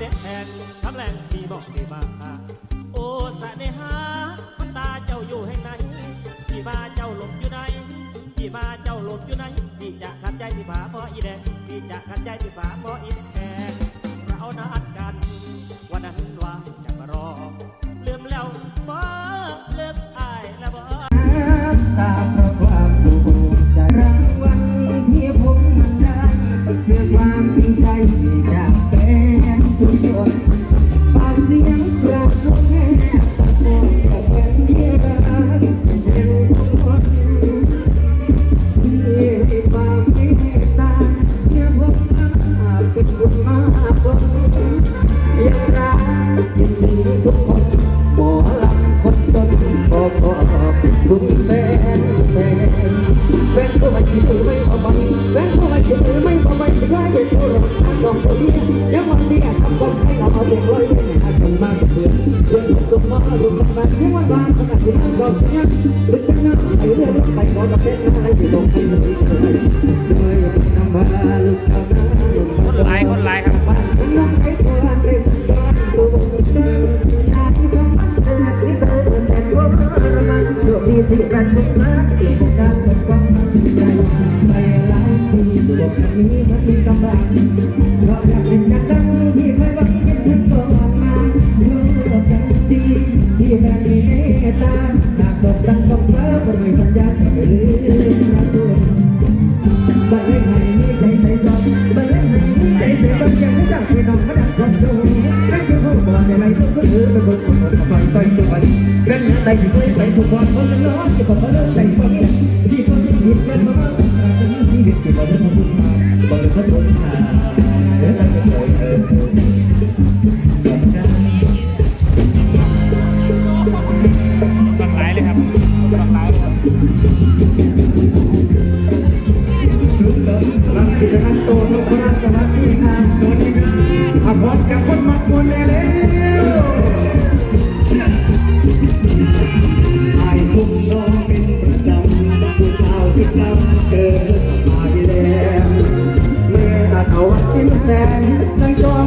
เด็ดแทคำแรงมีบอกมีมาโอ้สะเนหามันตาเจ้าอยู่ให้ไหนพี่มาเจ้าหลบอยู่ไหนพี่มาเจ้าหลบอยู่ไหนพี่จะขัดใจพี่ผาพราอีแดงพี่จะขัดใจพี่ผาพราอีแดง ไปทุกวันคนละน้อยเก็บของมาเลิกใส่ไปเนี่ยชีพสิ้นคิดกันมาบ้างอาจจะมีชีวิตที่เราได้มาพูดมาบอกเลยว่าทนทาเดี๋ยวาจะเฉเออ แสงนั้นก็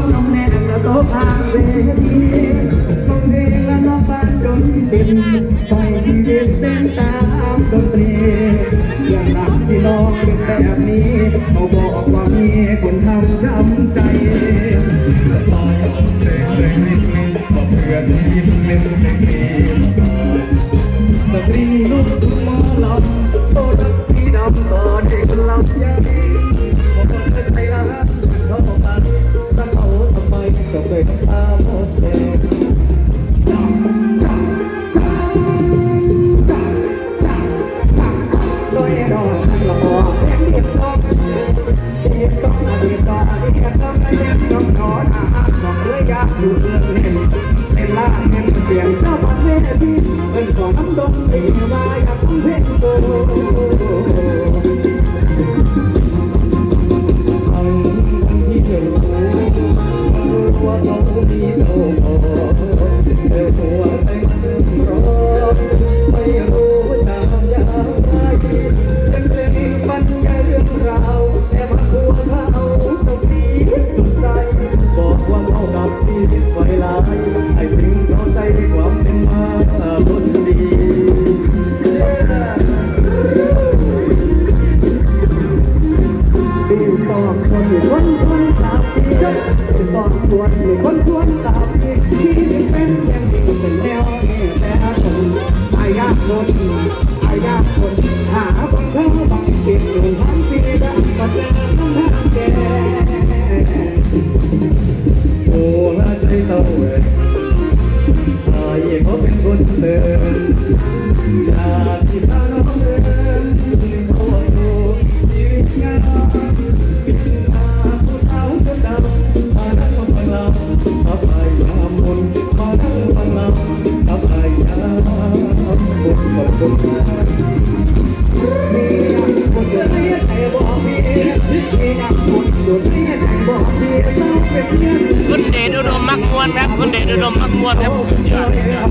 คุณเดชอุดมมักมวนครับ คุณเดชอุดมมักมวนครับสุดยอดครับ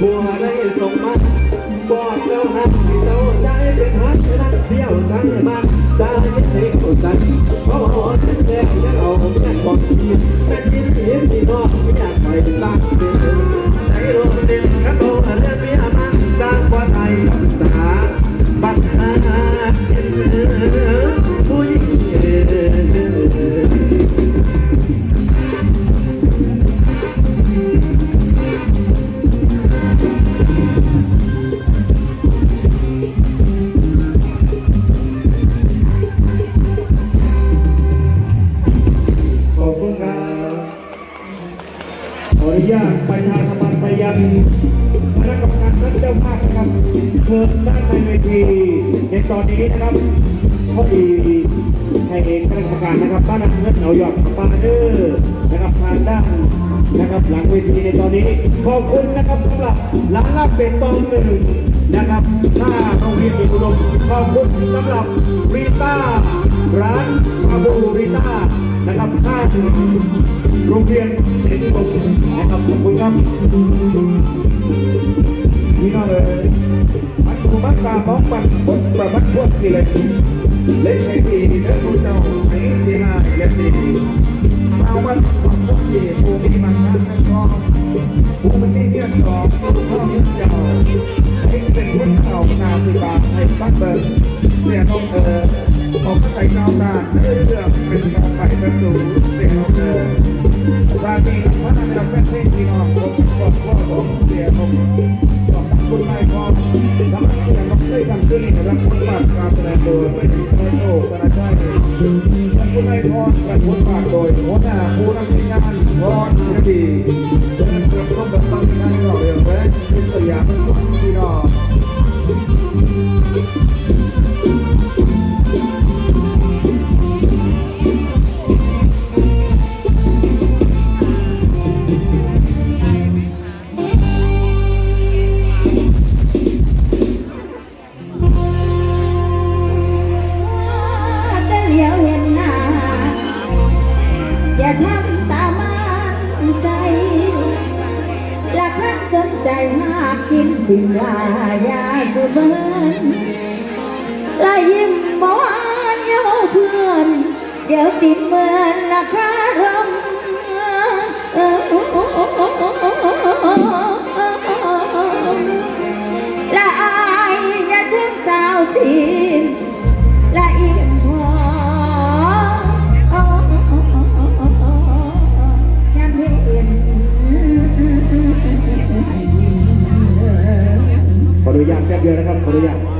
บัวได้สมมา ยคณะกรรมการท่านเจ้าภาพนะครับเชิญด้านในเวทีในตอนนี้นะครับพอดีให้เองคณะกรรมการนะครับบ้านนักเงินเอาหยอดปาเดอร์นะครับทางด้านนะครับหลังเวทีในตอนนี้ขอบคุณนะครับสำหรับร้านลาบเป็ดตองหนึ่งนะครับหน้าโรงเรียนอินอุดมขอบคุณสำหรับรีต้าร้านชาบูรีต้านะครับข้าง โรงเรียนอินอุดมนะครับขอบคุณครับนี่ก็เลยมันคูมักตาบ้องปันบนประมัดพวกสิเลยเล่นให้ดีเนื้อคุณเจ้าไอ้เสียหายอย่าดีมาวันของพวกเย่ผู้มีมันนั้นนั่นก็ผู้มันมีเนี่ยสองผู้พ่อมีเจ้าไอ้เป็นคนเข่านาสิบาให้ตั้งเบิร์เสียน้องเออออกไปนอกด้านเรื่องเป็นกองไปป็นดูเสียน้องเออ ชาติพัฒนาเป็นเพลงที่น้องผมบอกว่าผมเสียผมขอบคุณนายพรสำหรับเสียงของเคยทำขึ้นรับผลบาทการแสดงโดยไม่มีโนโชคธนาชัยขอบคุณนายพรรับผลบาทโดยหัวหน้าผู้นำงานพรกระดีเดินเกือบชมแบบฟังงานเราเรื่องแรกที่สยามพี่น้อง ใจหากกินติ่มลายาสุเบินละยิ้มบอนเย้าเพื่อน เดี๋ยวติดเมือนนะคารมละอายอย่าเชื่อสาวตี เดียวนะครับขออนุญาต